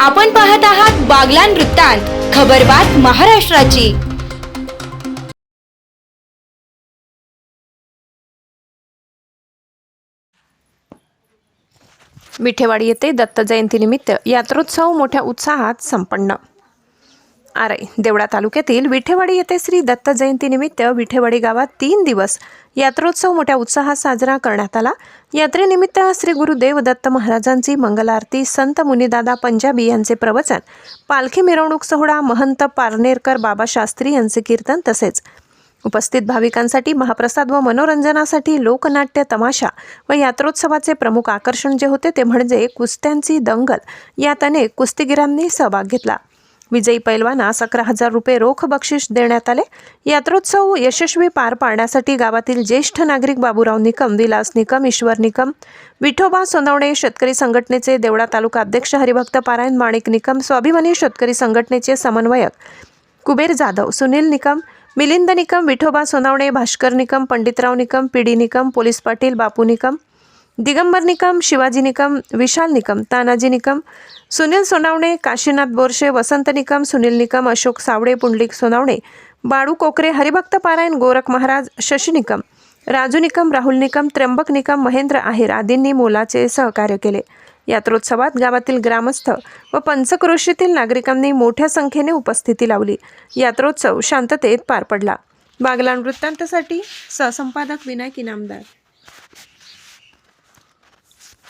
आपण पाहत आहात बागलान वृत्तांत खबरबात महाराष्ट्राची. विठेवाडी येथे दत्त जयंतीनिमित्त यात्रोत्सव मोठ्या उत्साहात संपन्न. आरई देवळा तालुक्यातील विठेवाडी येथे श्री दत्त जयंतीनिमित्त विठेवाडी गावात तीन दिवस यात्रोत्सव मोठ्या उत्साहात साजरा करण्यात आला. यात्रेनिमित्त श्री गुरुदेव दत्त महाराजांची मंगलारती संत मुनिदादा पंजाबी यांचे प्रवचन पालखी मिरवणूक सोहळा महंत पारनेरकर बाबा शास्त्री यांचे कीर्तन तसेच. उपस्थित भाविकांसाठी महाप्रसाद व मनोरंजनासाठी लोकनाट्य तमाशा व यात्रोत्सवाचे प्रमुख आकर्षण जे होते ते म्हणजे कुस्त्यांची दंगल. यात अनेक कुस्तीगिरांनी सहभाग घेतला. विजयी पैलवानास अकरा हजार रुपये रोख बक्षीस देण्यात आले. यात्रोत्सव यशस्वी पार पाडण्यासाठी गावातील ज्येष्ठ नागरिक बाबूराव निकम विलास निकम ईश्वर निकम विठोबा सोनवणे शेतकरी संघटनेचे देवळा तालुका अध्यक्ष हरिभक्त पारायण माणिक निकम स्वाभिमानी शेतकरी संघटनेचे समन्वयक Kuber Jadhav Sunil Nikam Milind Nikam Vithoba Sonawane Bhaskar Nikam Panditrao Nikam P D Nikam police Patil Bapu Nikam Digambar Nikam Shivaji Nikam Vishal Nikam Tanaji Nikam Sunil Sonawane Kashinath Borshe Vasant Nikam Sunil Nikam Ashok Sawade Pundalik Sonawane Balu Kokare हरिभक्त पारायण गोरख महाराज शशी निकम राजू निकम राहुल निकम त्र्यंबक निकम महेंद्र आहेर आदींनी मोलाचे सहकार्य केले. यात्रोत्सवात गावातील ग्रामस्थ व पंचक्रोशीतील नागरिकांनी मोठ्या संख्येने उपस्थिती लावली. यात्रोत्सव शांततेत पार पडला. बागलाण वृत्तांतसाठी सहसंपादक विनायक इनामदार.